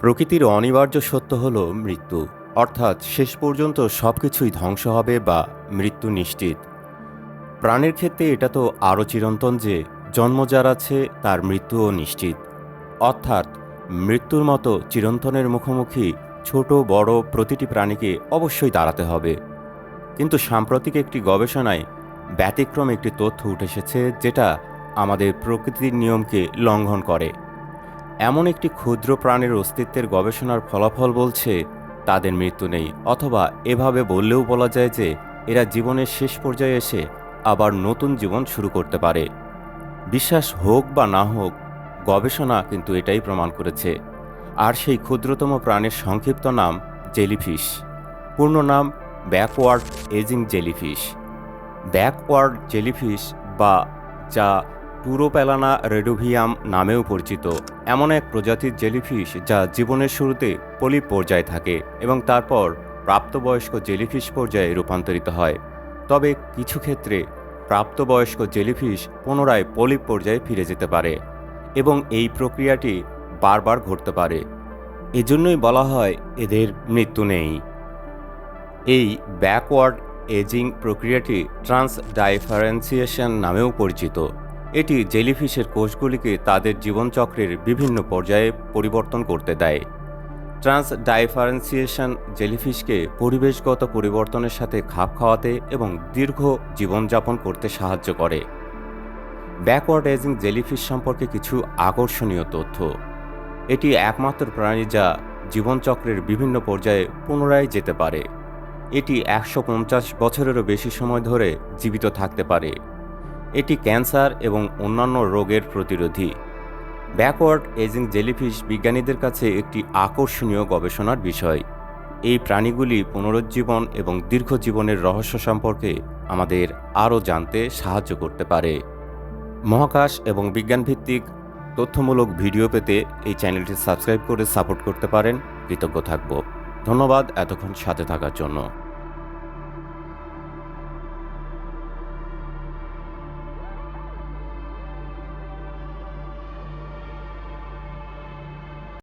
প্রকৃতির অনিবার্য সত্য হল মৃত্যু, অর্থাৎ শেষ পর্যন্ত সব কিছুই ধ্বংস হবে বা মৃত্যু নিশ্চিত। প্রাণের ক্ষেত্রে এটা তো আরও চিরন্তন যে, জন্ম যার আছে, তার মৃত্যুও নিশ্চিত। অর্থাৎ, মৃত্যুর মতো চিরন্তনের মুখোমুখি ছোট, বড় প্রতিটি প্রাণীকে অবশ্যই দাঁড়াতে হবে। কিন্তু সাম্প্রতিক একটি গবেষণায় ব্যতিক্রম একটি তথ্য উঠে এসেছে, যেটা আমাদের প্রকৃতির নিয়মকে লঙ্ঘন করে। এমন একটি ক্ষুদ্র প্রাণীর অস্তিত্বের গবেষণার ফলাফল বলছে, তাদের মৃত্যু নেই, অথবা এভাবে বললেও বলা যায় যে, এরা জীবনের শেষ পর্যায়ে এসে আবার নতুন জীবন শুরু করতে পারে। বিশ্বাস হোক বা না হোক, গবেষণা কিন্তু এটাই প্রমাণ করেছে। আর সেই ক্ষুদ্রতম প্রাণীর সংক্ষিপ্ত নাম জেলিফিশ। পূর্ণ নাম backward ageing jellyfish. Backward jellyfish বা যা টুরোপ্যালানা রেডোভিয়াম নামেও পরিচিত। এমন এক প্রজাতির জেলিফিশ যা জীবনের শুরুতে পলিপ পর্যায়ে থাকে এবং তারপর প্রাপ্তবয়স্ক জেলিফিশ পর্যায়ে রূপান্তরিত হয়। তবে কিছু ক্ষেত্রে প্রাপ্তবয়স্ক জেলিফিশ পুনরায় পলিপ পর্যায়ে ফিরে যেতে পারে এবং এই প্রক্রিয়াটি বারবার ঘটতে পারে। এজন্যই বলা হয় এদের মৃত্যু নেই। এই ব্যাকওয়ার্ড এজিং প্রক্রিয়াটি ট্রান্স ডাইফারেন্সিয়েশন নামেও পরিচিত। এটি জেলিফিশের কোষগুলিকে তাদের জীবনচক্রের বিভিন্ন পর্যায়ে পরিবর্তন করতে দেয়। ট্রান্স ডাইফারেন্সিয়েশন জেলিফিশকে পরিবেশগত পরিবর্তনের সাথে খাপ খাওয়াতে এবং দীর্ঘ জীবনযাপন করতে সাহায্য করে। ব্যাকওয়ার্ড এজিং জেলিফিশ সম্পর্কে কিছু আকর্ষণীয় তথ্য। এটি একমাত্র প্রাণী যা জীবনচক্রের বিভিন্ন পর্যায়ে পুনরায় যেতে পারে। এটি একশো পঞ্চাশ বছরেরও বেশি সময় ধরে জীবিত থাকতে পারে। এটি ক্যান্সার এবং অন্যান্য রোগের প্রতিরোধী। ব্যাকওয়ার্ড এজিং জেলিফিশ বিজ্ঞানীদের কাছে একটি আকর্ষণীয় গবেষণার বিষয়। এই প্রাণীগুলি পুনরুজ্জীবন এবং দীর্ঘ জীবনের রহস্য সম্পর্কে আমাদের আরও জানতে সাহায্য করতে পারে। মহাকাশ এবং বিজ্ঞানভিত্তিক তথ্যমূলক ভিডিও পেতে এই চ্যানেলটি সাবস্ক্রাইব করে সাপোর্ট করতে পারেন। কৃতজ্ঞ থাকব। ধন্যবাদ এতক্ষণ সাথে থাকার জন্য।